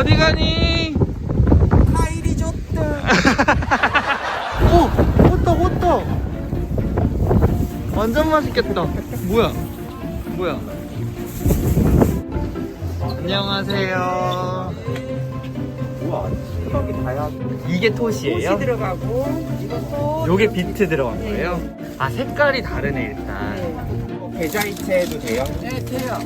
어디 가니? 카이리 좋다. 오! 호떡 호떡! 완전 맛있겠다. 뭐야? 뭐야? 안녕하세요. 우와, 수박이 다양하게 이게 톳이에요? 들어가고 이것도 요게 비트 들어간 거예요? 아 색깔이 다르네 일단. 계좌이체해도 돼요? 네, 돼요.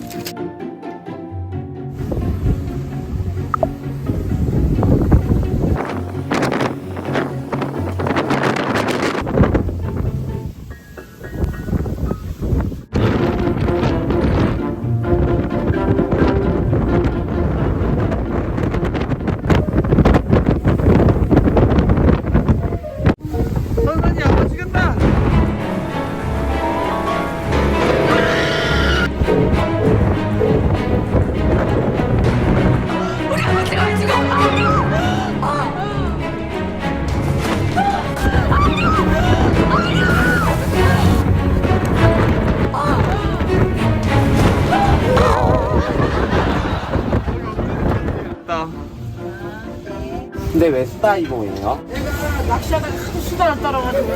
나 근데 왜 스타이봉이에요? 낚시하다 큰 수다를 따라가지고.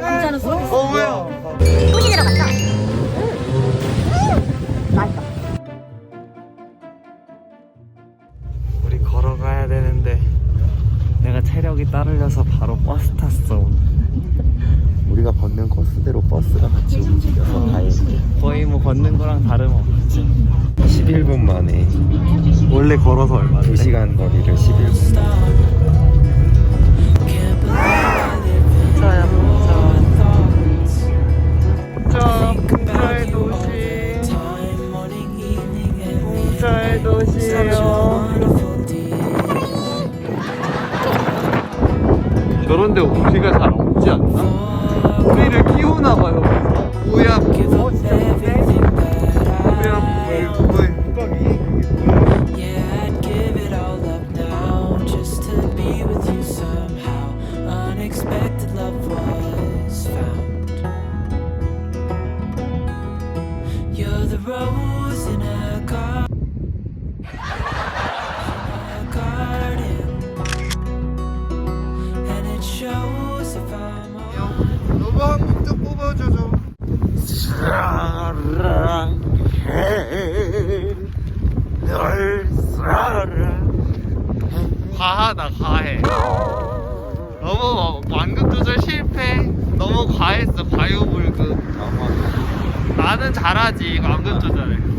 괜찮은 소어 뭐야? 소시 들어갔어. 맛있어. 우리 걸어가야 되는데 내가 체력이 따르려서 바로 버스 탔어. 우리가 걷는 코스대로 버스가 같이 움직여서 다행이지. 거의 뭐 걷는 거랑 다름없지. 11분 만에 원래 걸어서 얼마인데? 2시간 거리를 11분. 부자야 부자. 부자 부자의 도시. Wonderful delight. 저런데 우리가 잘 없지 않나? 우리를 키우나 봐요. Give 어, 했어 과유불급. 나는 잘하지 완급 조절을. 사랑해.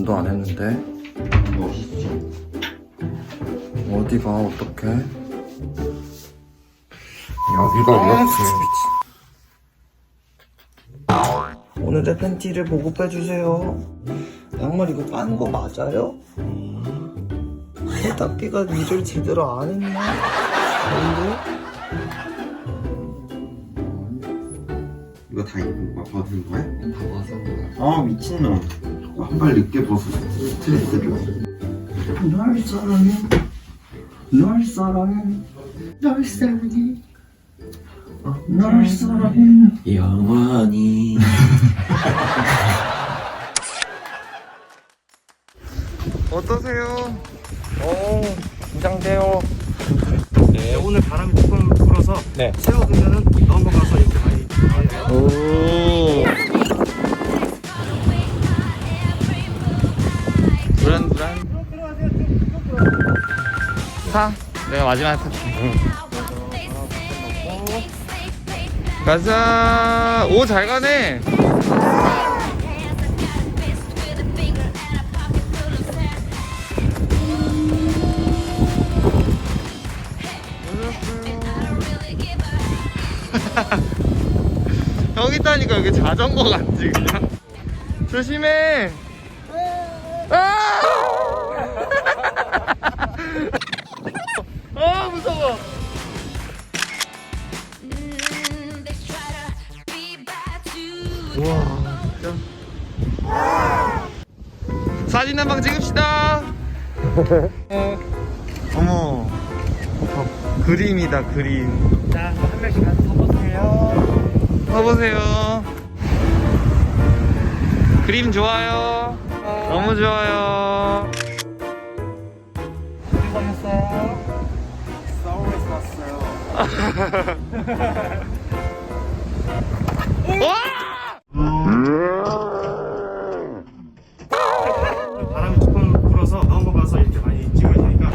면도 안 했는데? 어디가? 어떡해? 여기가 이렇게. 오늘 내 팬티를 보고 빼주세요. 양말 이거 까는 거 맞아요? 세탁기가 일을 제대로 안 했나? 아닌데? 이거 다 입은 거야? 벗은 거야? 다 벗은 아 미친놈 한발 늦게 벗어 스트레스를 널 사랑해. 널 사랑해. 널 사랑해. 널 사랑해. 영원히. 어떠세요? 오 긴장돼요. 네, 오늘 바람이 조금 불어서 네. 세워두면은 넘어가서 이렇게 많이. 오 타 내가 마지막에 탈게 가자. 오 잘 가네. 여기 있다니까 여기 자전거 같지 그냥? 조심해. 아! 우와 사진 한 방 찍읍시다 어머 어, 그림이다 그림 자, 한 명씩 가서 서보세요. 봐보세요. 그림 좋아요. 너무 좋아요. 왔어요 바람이 조금 불어서 넘어가서 이렇게 많이 찍어야 되니까.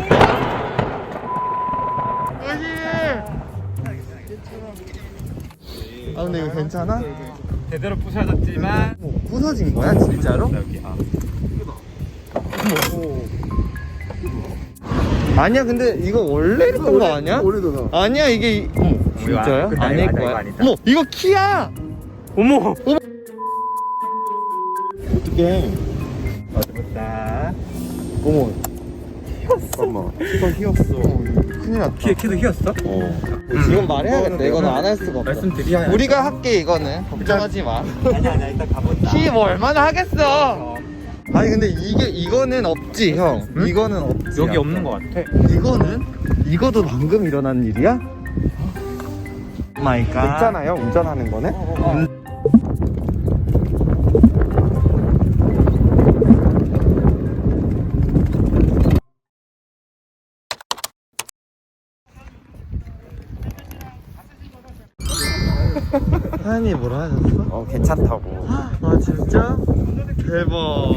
아 근데 이거 괜찮아? 제대로 부셔졌지만. 뭐 부서진 거야 진짜로? 여기, 아. 아니야 근데 이거 원래 이랬던 거 아니야? 오래도나 아니야 이게 이- 어머 진짜야? 근데 아닐 이거 거야. 아니다. 어머 이거 키야. 어머! 어떡해 자, 어머 잠깐만 키가 휘었어 큰일 났다. 키에 키도 휘었어? 어 지금 말해야겠다. 이거는 안 할 수가 없어. 말씀드려야 우리가 할게 이거는 걱정하지 마. 아니, 아니, 일단 가보자. 키뭐 얼마나 하겠어? 아니 근데 이게 이거는 없지 형. 이거는 없지. 여기 없는 것 같아. 이거는 이거도 방금 일어난 일이야? 마이 갓. 있잖아요 운전하는 거네 하연이 뭐라 하셨어? 어 괜찮다고 아 진짜? 대박.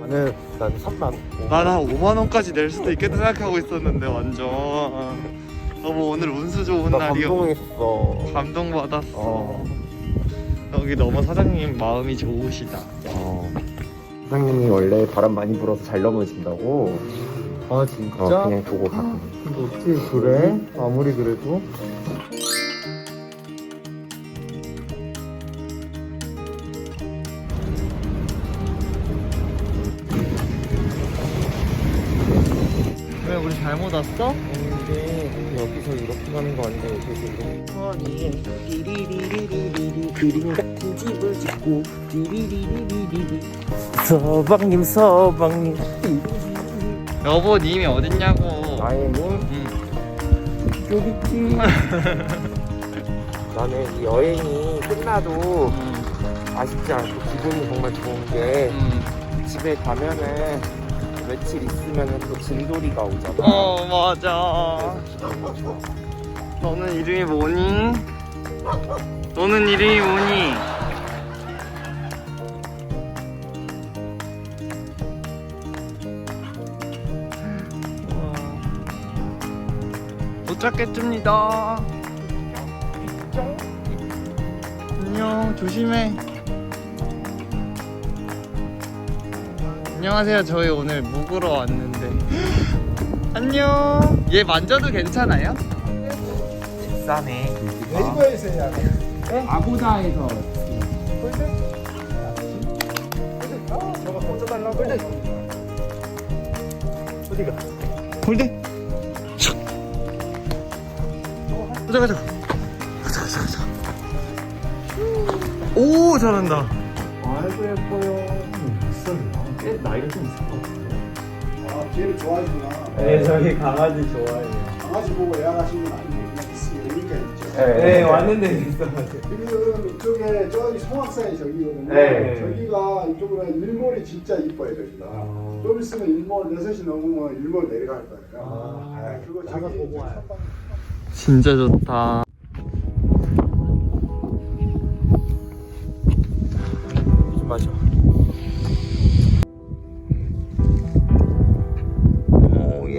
나는 난 3만 난 한 5만 원까지 낼 수도 있겠다 생각하고 있었는데 완전 너무 오늘 운수 좋은 나 날이요. 감동했어 감동 받았어. 어. 여기 너무 사장님 마음이 좋으시다. 어. 사장님이 원래 바람 많이 불어서 잘 넘어진다고 아 진짜? 어, 그냥 두고 가 근데 어떻게 그래? 아무리 그래도 왔어? 근데 여기서 이렇게 가는 거 아닌데 여기서 이렇게 허니에 띠리리리리리리 그림 같은 집을 짓고 띠리리리리리 서방님 서방님 여보 님이 어딨냐고 나혜님 응. 여기 있지 나는 이 여행이 끝나도 응. 아쉽지 않고 기분이 정말 좋은 게 응. 집에 가면은 며칠 있으면은 또 진돌이가 오잖아. 어 맞아. 너는 이름이 뭐니? 너는 이름이 뭐니? 도착했습니다. 안녕 조심해 안녕하세요. 저희 오늘 묵으러 왔는데. 안녕. 얘 만져도 괜찮아요? 싸네. 아고다에서. 홀대 가자 가자 가자 가자 가자 오 잘한다. 아이고 예뻐요. 꽤 나이가 좀 있을 것 같은데 아, 개를 좋아하시구나. 네, 저희 강아지 좋아해요. 강아지 보고 애완하시는 건 아니고 그냥 있으니까 있죠. 네, 왔는데 있어가지고. 지금 이쪽에 저기 송악산이 저기거든요. 네. 저기가 이쪽으로 일몰이 진짜 이뻐요 저기가. 아. 좀 있으면 일몰 6시 넘으면 일몰 내려갈 거예요. 아. 네, 그거 저기 보고 와요. 진짜 좋다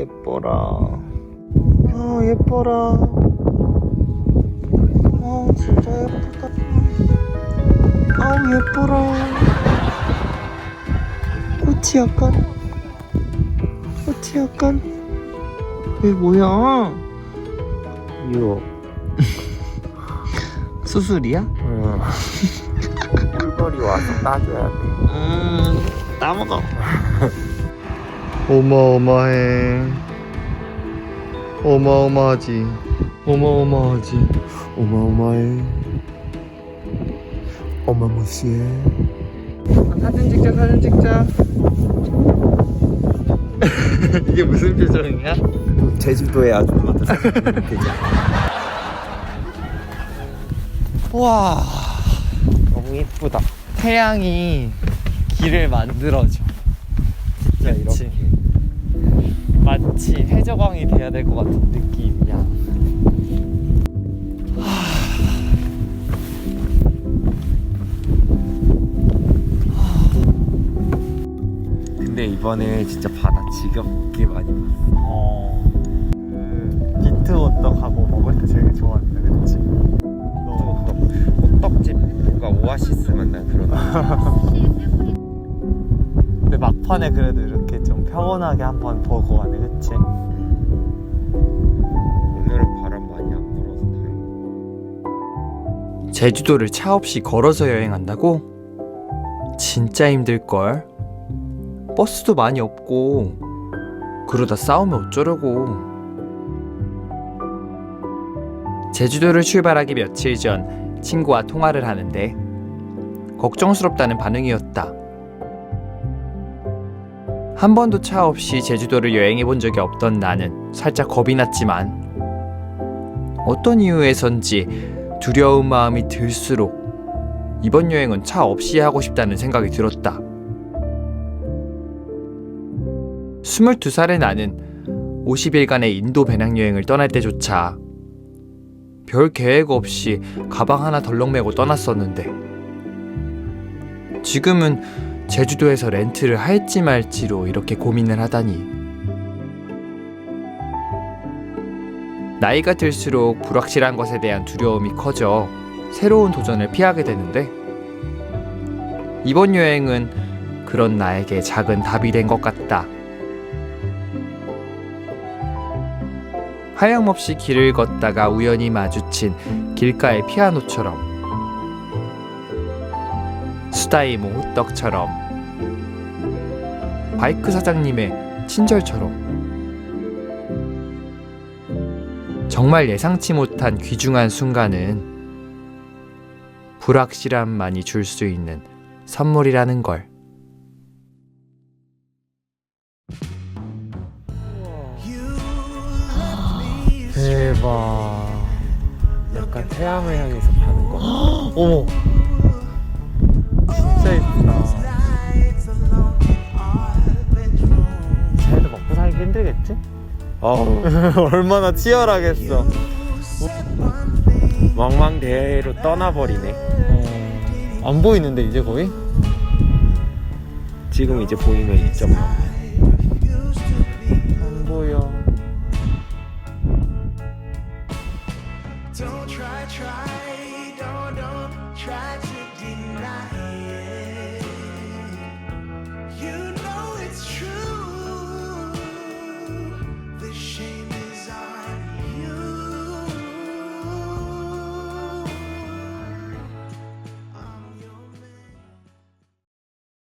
예뻐라. 아 예뻐라. 아 진짜 예쁘다. 아우 예뻐라. 꽃이 약간 꽃이 약간. 이게 뭐야? 이거. 수술이야? 응. 꿀벌이 와서 따줘야 돼. 음, 따먹어 어마어마해. 어마어마하지. 어마어마하지. 어마어마해. 어마무시해. 사진 찍자 사진 찍자. 이게 무슨 표정이야? 제주도의 아줌마들 되지 와. 너무 예쁘다. 태양이 길을 만들어줘. 진짜 이렇게 마치 해적왕이 돼야 될 것 같은 느낌이야 근데 이번에 진짜 바다 지겹게 많이 봤어 어. 그 비트 호떡 하고 먹을 때 제일 좋았는데 그치? 호떡집 뭔가 오아시스 만난 그런 근데 막판에 그래도 이렇게 좀 평온하게 한번 보고 가네 그치? 오늘은 바람 많이 안 불어서 다행 제주도를 차 없이 걸어서 여행한다고? 진짜 힘들걸. 버스도 많이 없고, 그러다 싸우면 어쩌려고. 제주도를 출발하기 며칠 전 친구와 통화를 하는데, 걱정스럽다는 반응이었다. 한 번도 차 없이 제주도를 여행해 본 적이 없던 나는 살짝 겁이 났지만, 어떤 이유에선지 두려운 마음이 들수록 이번 여행은 차 없이 하고 싶다는 생각이 들었다. 22살의 나는 50일간의 인도 배낭여행을 떠날 때조차 별 계획 없이 가방 하나 덜렁 메고 떠났었는데 지금은 제주도에서 렌트를 할지 말지로 이렇게 고민을 하다니 나이가 들수록 불확실한 것에 대한 두려움이 커져 새로운 도전을 피하게 되는데 이번 여행은 그런 나에게 작은 답이 된 것 같다. 하염없이 길을 걷다가 우연히 마주친 길가의 피아노처럼 수다이모 호떡처럼 바이크 사장님의 친절처럼 정말 예상치 못한 귀중한 순간은 불확실함만이 줄 수 있는 선물이라는 걸. 대박 약간 태양을 향해서 가는 거. 어머 살기 힘들겠지? 어우, 얼마나 치열하겠어 망망대해로 떠나버리네. 어, 안 보이는데 이제 거의? 지금 이제 보이면 2.3.